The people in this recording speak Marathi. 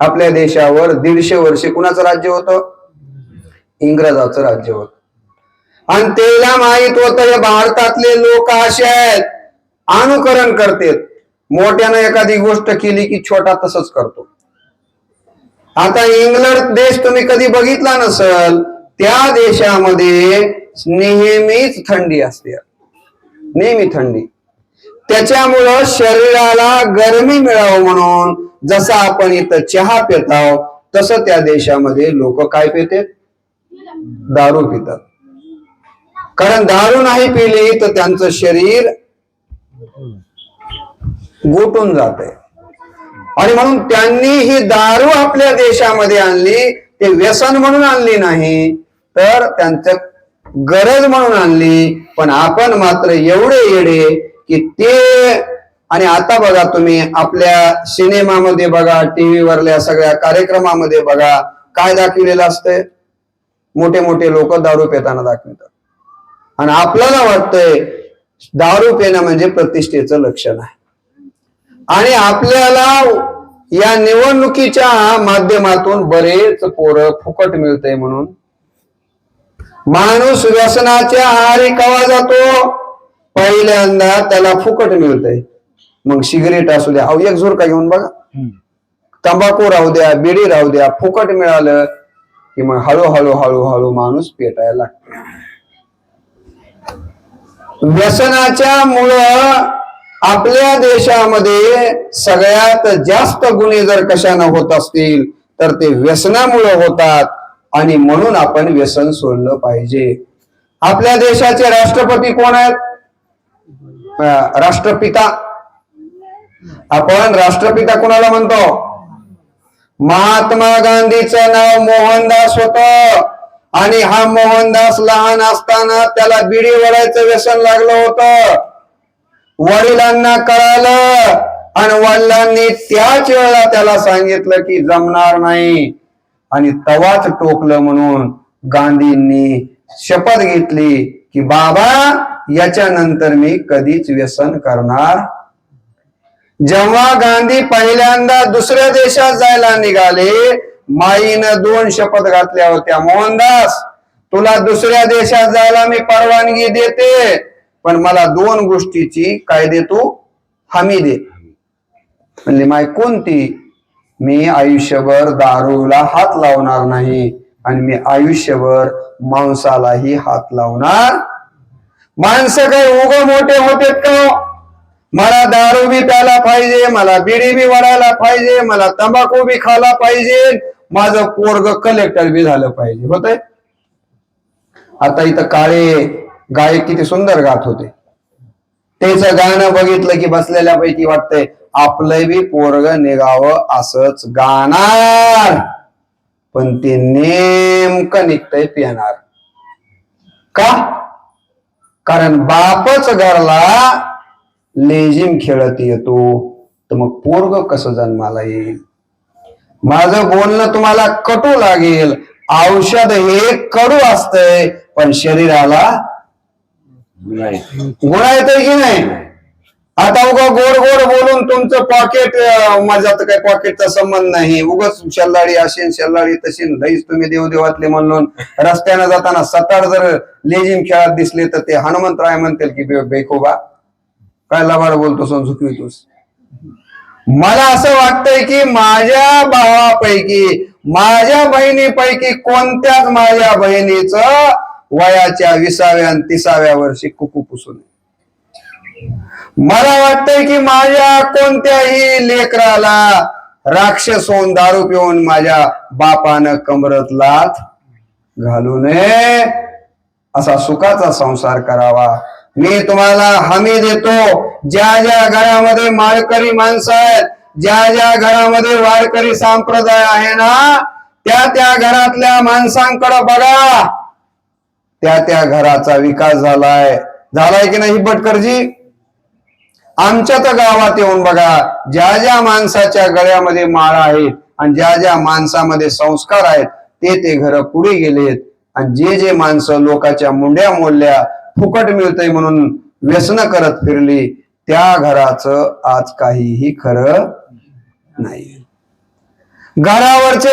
आपल्या देशावर दीडशे वर्षे कुणाचं राज्य होतं? इंग्रजाचं राज्य होत. आणि त्याला माहीत होतं हे भारतातले लोक असे आहेत. अनुकरण करतात. मोठ्यानं एखादी गोष्ट केली की छोटा तसंच करतो. आता इंग्लंड देश तुम्ही कधी बघितला नसल त्या देशामध्ये नेहमीच थंडी असते. नेहमी थंडी. त्याच्यामुळं शरीराला गरमी मिळावं म्हणून जसं आपण इथं चहा पिताव तसं त्या देशामध्ये लोक काय पिते दारू पितात. कारण दारू नाही पिली तर त्यांचं शरीर गोटून जाते. आणि म्हणून त्यांनी ही दारू आपल्या देशामध्ये आणली ते व्यसन म्हणून आणली नाही तर त्यांचं गरज म्हणून आणली. पण आपण मात्र एवढे येडे की ते आणि आता बघा तुम्ही आपल्या सिनेमामध्ये बघा टीव्ही वरल्या सगळ्या कार्यक्रमामध्ये बघा काय दाखविलेलं असतंय? मोठे मोठे लोक दारू पेताना दाखवितात. आणि आपल्याला वाटतंय दारू पेणं म्हणजे प्रतिष्ठेचं लक्षण आहे. आणि आपल्याला या निवडणुकीच्या माध्यमातून बरेच पोरं फुकट मिळतंय म्हणून. माणूस व्यसनाच्या आहारी कवा जातो? पहिल्यांदा त्याला फुकट मिळतंय. मग सिगरेट असू द्या. अहो एक झुरका घेऊन बघा. तंबाखू राहू द्या बिडी राहू द्या फुकट मिळालं की मग हळूहळू हळूहळू माणूस पेटायला लागतो. व्यसनाच्या मुळं आपल्या देशामध्ये सगळ्यात जास्त गुन्हे जर कशानं होत असतील तर ते व्यसनामुळे होतात आणि म्हणून आपण व्यसन सोडलं पाहिजे. आपल्या देशाचे राष्ट्रपती कोण आहेत? राष्ट्रपिता. आपण राष्ट्रपिता कुणाला म्हणतो? महात्मा गांधीचं नाव मोहनदास होत. आणि हा मोहनदास लहान असताना त्याला बिडी वडायचं व्यसन लागलं होतं. वडिलांना कळालं आणि वडिलांनी त्याच वेळेला त्याला सांगितलं की जमणार नाही. आणि तवाच टोकलं म्हणून गांधींनी शपथ घेतली की बाबा याच्यानंतर मी कधीच व्यसन करणार जेव्हा गांधी पहिल्यांदा दुसऱ्या देशात जायला निघाले माईनं दोन शपथ घातल्या होत्या. मोहनदास तुला दुसऱ्या देशात जायला मी परवानगी देते पण मला दोन गोष्टीची कायदे तू हमी दे. म्हणजे माय कोणती? मी आयुष्यभर दारूला हात लावणार नाही आणि मी आयुष्यभर माणसालाही हात लावणार. माणसं काही उग मोठे होते का हो? मला दारू बी प्यायला पाहिजे मला बिडी बी वडायला पाहिजे मला तंबाखू बी खायला पाहिजे. माझं पोरग कलेक्टर बी झालं पाहिजे होत आता इथं काळे गायक किती सुंदर गात होते. त्याचं गाणं बघितलं की बसलेल्या पैकी वाटतंय आपलं बी पोरग निघावं असच गाणार. पण ते नेमकं निघतंय पिणार. का? कारण बापच घरला लेझिम खेळत येतो तर मग पोरग कसं जन्माला येईल? माझं बोलणं तुम्हाला कटू लागेल. औषध हे कडू असतंय पण शरीराला गुणा येतोय की नाही? आता उगा गोड गोड बोलून तुमचं पॉकेट माझा तर काही पॉकेटचा संबंध नाही. उगाच शल्लाडी असेल शल्लाडी तशी लईच तुम्ही देवदेवातले म्हणून रस्त्यानं जाताना सतार जर लेझिम खेळात दिसले तर ते हनुमंतराय म्हणतील की बे- बेकोबा काय लबाड बोलतो सण चुकवितोस मला असं वाटतंय की माझ्या भावापैकी माझ्या बहिणीपैकी कोणत्याच माझ्या बहिणीचं वयाच्या विसाव्या आणि तिसाव्या वर्षी कुकू पुसू नये. मला वाटतंय की माझ्या कोणत्याही लेकराला राक्षस होऊन दारू पिऊन माझ्या बापानं कमरत लाथ घालू नये. असा सुखाचा संसार करावा. मी तुम्हाला हमी देतो. ज्या ज्या घरामध्ये माळकरी माणसं आहेत ज्या ज्या घरामध्ये वारकरी संप्रदाय आहे ना त्या त्या घरातल्या माणसांकडे बघा. त्या त्या घराचा विकास झालाय. झालाय की नाही भटकरजी आमच्या तर गावात येऊन बघा ज्या ज्या माणसाच्या गळ्यामध्ये माळा आहेत आणि ज्या ज्या माणसामध्ये संस्कार आहेत ते ते घर पुढे गेलेत. आणि जे जे माणसं लोकांच्या मुंड्या मोडल्या फुकट मिळतंय म्हणून व्यसन करत फिरली त्या घराचं आज काहीही खरं नाही. घरावरचे